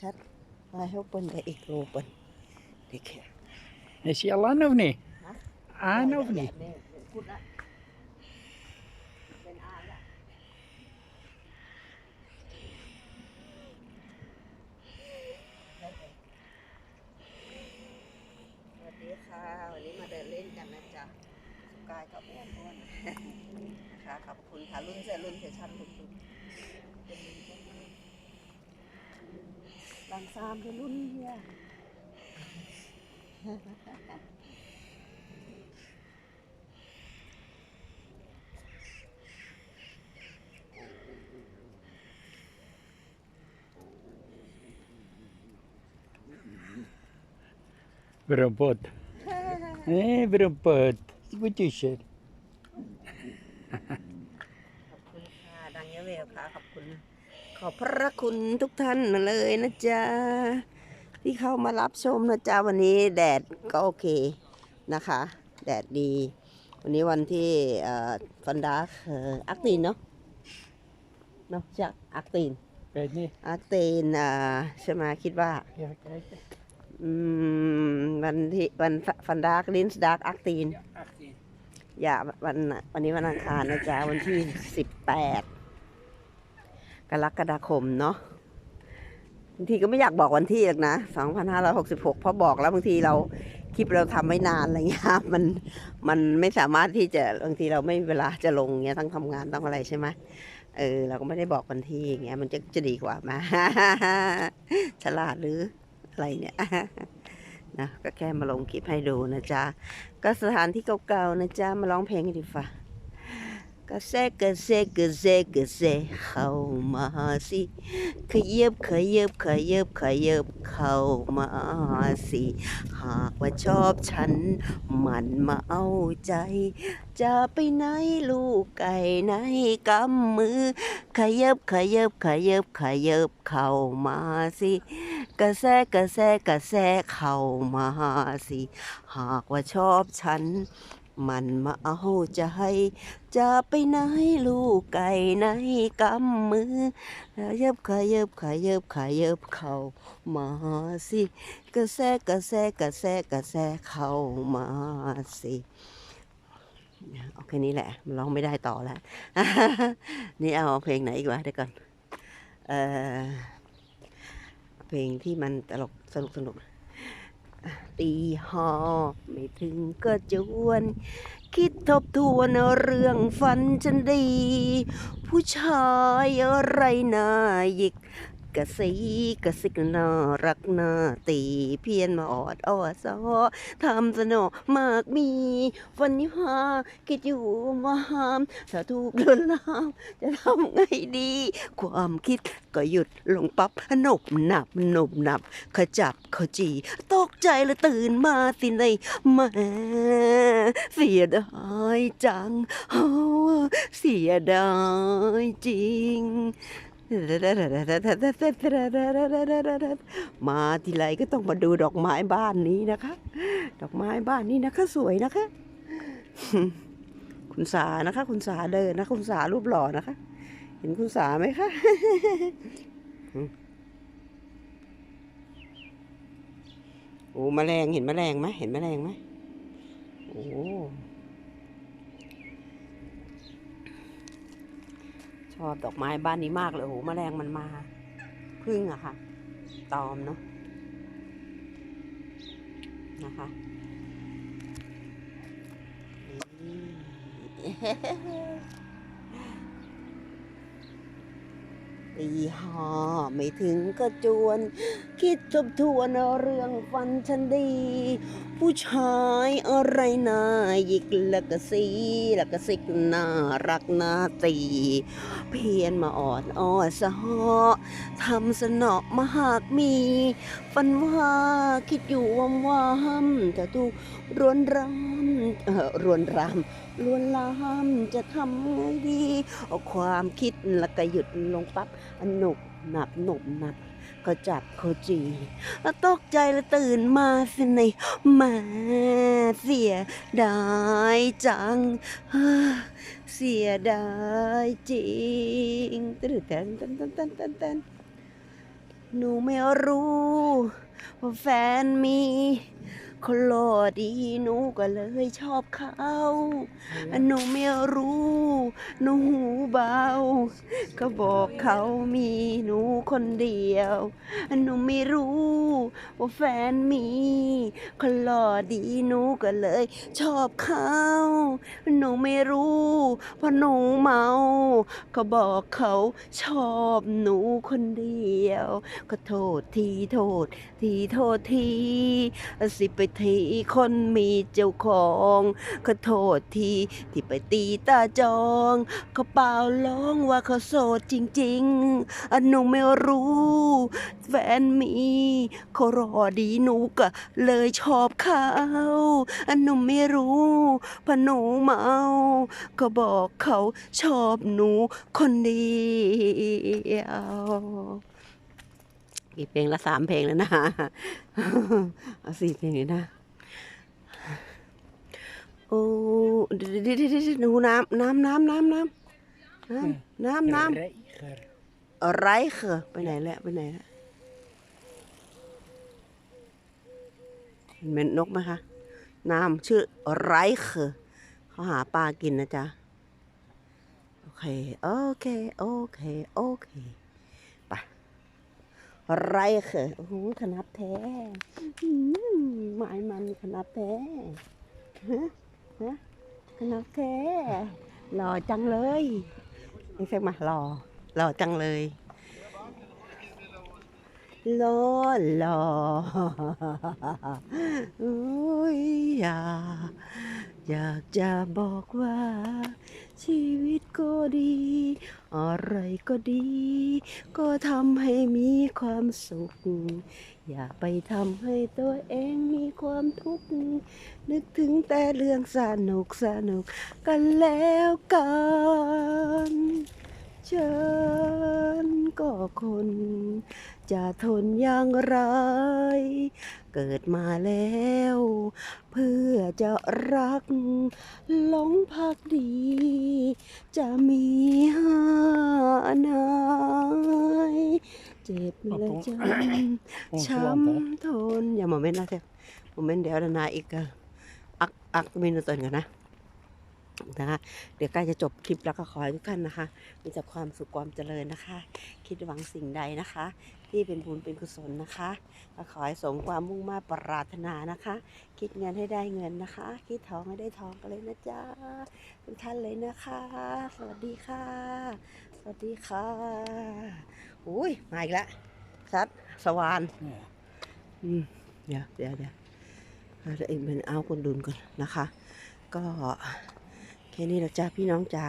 ชัดมาให้เปิ้นได้อีกโลเปิ้นเด็กแค่ Is hij al aan of niet? Huh? Aan of niet? นี่ ฮีย Berompot. Nee, berompot. Wat is het? ขอบคุณค่ะ ดังเยอะเวลค่ะ ขอบคุณ ข อบพระคุณทุกท่านเลยนะจ๊ะ ที่เข้ามารับชมนะจ๊ะ วันนี้แดดก็โอเคนะคะ แดดดี วันนี้วันที่เอ่อฟันดาร์กเอ่ออักตีนเนาะเนาะจากอักตีน Weet niet. อักตีนอ่าใช่ไหมคิดว่า Even kijken. อืมวันที่วันฟันดาร์กลินส์ดาร์กอักตีน Ja, 18. อย่าวันวันนี้วันอังคารนะจ๊ะ วันที่สิบแปด กรกฎาคมเนาะบางทีก็ไม่อยากบอกวันที่หรอกนะสองพันห้าร้อยหกสิบหกเพราะบอกแล้วบางทีเราคลิปเราทำไม่นานอะไรเงี้ย มัน มันไม่สามารถที่จะบางทีเราไม่มีเวลาจะลงเงี้ยต้องทำงานต้องอะไรใช่ไหมเออเราก็ไม่ได้บอกวันที่อย่างเงี้ย มันจะจะดีกว่ามาฉลาดหรืออะไรเนี่ยนะก็แค่มาลงคลิปให้ดูนะจ๊ะ ก็สถานที่เก่าๆนะจ๊ะ มาร้องเพลงกันดีฟ่ะ กระเซกระเซกระเซกระเซเข้ามาสิขยับขยับขยับขยับเข้ามาสิ หากว่าชอบฉัน มันมาเอาใจ จะไปไหนลูกไก่ไหนกำมือ ขยับขยับขยับขยับเข้ามาสิกระแซกระแซกระแซเข้ามาสิ หากว่าชอบฉัน มันมาเอาใจ จะไปไหนลูกไก่ไหนกำมือขยับขยับขยับขยับเข้ามาสิกระแซกระแซกระแซกระแซเข้ามาสิเอาแค่นี้แหละมันร้องไม่ได้ต่อแล้ว นี่เอาเพลงไหนอีกวะเดี๋ยวก่อน เออเพลงที่มันตลกสนุกสนุก ตีหอไม่ถึงก็จวน คิดทบทวนเรื่องฝันฉันดี ผู้ชายอะไรนาหยิก กะสีกะสิกน่ารักน่าตีเพียนมาออดอ้อซอทำสนอมากมีฟันยิหาคิดอยู่ว่าหามถ้าถูกลวนลามจะทำไงดี ความคิดก็หยุดลงปับ๊บหนบหนับหนบหนับขจับขจีตกใจแล้วตื่นมาสิในแมาเสียดายจังเสียดายจริง มาทีไรก็ต้องมาดูดอกไม้บ้านนี้นะคะ ดอกไม้บ้านนี้นะคะ สวยนะคะ คุณสานะคะ คุณสาเดินนะคุณสารูปหล่อนะคะ เห็นคุณสาไหมคะโอ้แมลงเห็นแมลงไหมเห็นแมลงไหมโอ้ ชอบดอกไม้บ้านนี้มากเลยโอ้โหแมลงมันมาพึ่งอะค่ะ ตอมเนาะนะคะตีหอไม่ถึงก็จวน คิดทบทวนเรื่องฟันฉันดี ผู้ชายอะไรนาหยิกละกะสีละกะสิกน่ารักน่าตี เพียนมาออนอ้อสะหอทำสนอมาหากมี ฝันว่าคิดอยู่วามวามแต่ถูกรวนรำเออรวนรำลวนลามจะทำไงดี เอาความคิดแล้วก็หยุดลงปั๊บหนุบหนับหนุบหนับ ก็จับเขาจีแล้วตกใจแล้วตื่นมาสิในมาเสียดายจัง เสียดายจริงตื่นต้นต้นเต้นเต้นเต้นเต้นหนูไม่รู้ว่าแฟนมี คนหล่อดีหนูก็เลยชอบเขาหนูไม่รู้หนูหูเบา ก็บอกเขามีหนูคนเดียวหนูไม่รู้ว่าแฟนมีคนหล่อดีหนูก็เลย ชอบเขาหนูไม่รู้เพราะหนูเมา ก็บอกเขาชอบหนูคนเดียว ก็โทษทีโทษ ทีโทษทีสิไปทีคนมีเจ้าของก็โทษทีที่ไปตีตาจองเขาเปล่าร้องว่าเขาโสดจริงๆอันหนูไม่รู้ แฟนมีเขารอดีหนูก็เลยชอบเขาอันหนูไม่รู้พหนูเมาก็บอกเขาชอบหนูคนเดียว กี่เพลงละสามเพลงแล้วนะเอาสี่เพลงเลยนะ โอ้เดี๋ยวเดี๋ยวเดี๋ยวดูน้ำน้ำน้ำน้ำน้ำน้ำน้ำน้ำอะไรเหรอไปไหนแล้วไปไหนแล้วเห็นเป็นนกไหมคะน้ำชื่อไรเหรอเขาหาปลากินนะจ๊ะ โอเค โอเค โอเค โอเค ไรเหรอโอ้โหขนาดแท้อืมหมายมันขนาดแท้ฮะฮะขนาดแท้หล่อจังเลยนี่เซ็กมาหล่อหล่อจังเลยหล่อหล่ออุ้ยอยากอยากจะบอกว่าชีวิตก็ดี อะไรก็ดี ก็ทำให้มีความสุข อย่าไปทำให้ตัวเองมีความทุกข์ นึกถึงแต่เรื่องสนุกสนุกกันแล้วกันฉันก็คน จะทนอย่างไร เกิดมาแล้ว เพื่อจะรักหลงพักดี จะมีาไหนเจ็บและจำช้ำทนอย่าโมเมนต์นะเจ้าโมเมนต์เดี๋ยวนาอีกอะอักอักมินตนกันนะนะคะเดี๋ยวใกล้จะจบคลิปแล้วก็ขอให้ทุกท่านนะคะ มีแต่ความสุขความเจริญนะคะ คิดหวังสิ่งใดนะคะ ที่เป็นบุญเป็นกุศลนะคะก็ขอให้สมความมุ่งมา่ปรารถนานะคะ คิดเงินให้ได้เงินนะคะ คิดทองให้ได้ทองกันเลยนะจ๊ะทุกท่านเลยนะคะ สวัสดีค่ะส วัสดีค่ะอุ้ยมาอีกแล้วชัดสวาน Ja. อืมเดี๋ยวเดี๋ยวเดี๋ยวเราจะเองเป็นเอาคนดุนก่อนนะคะ ก็แค่นี้แหละจ้าพี่น้องจ๋า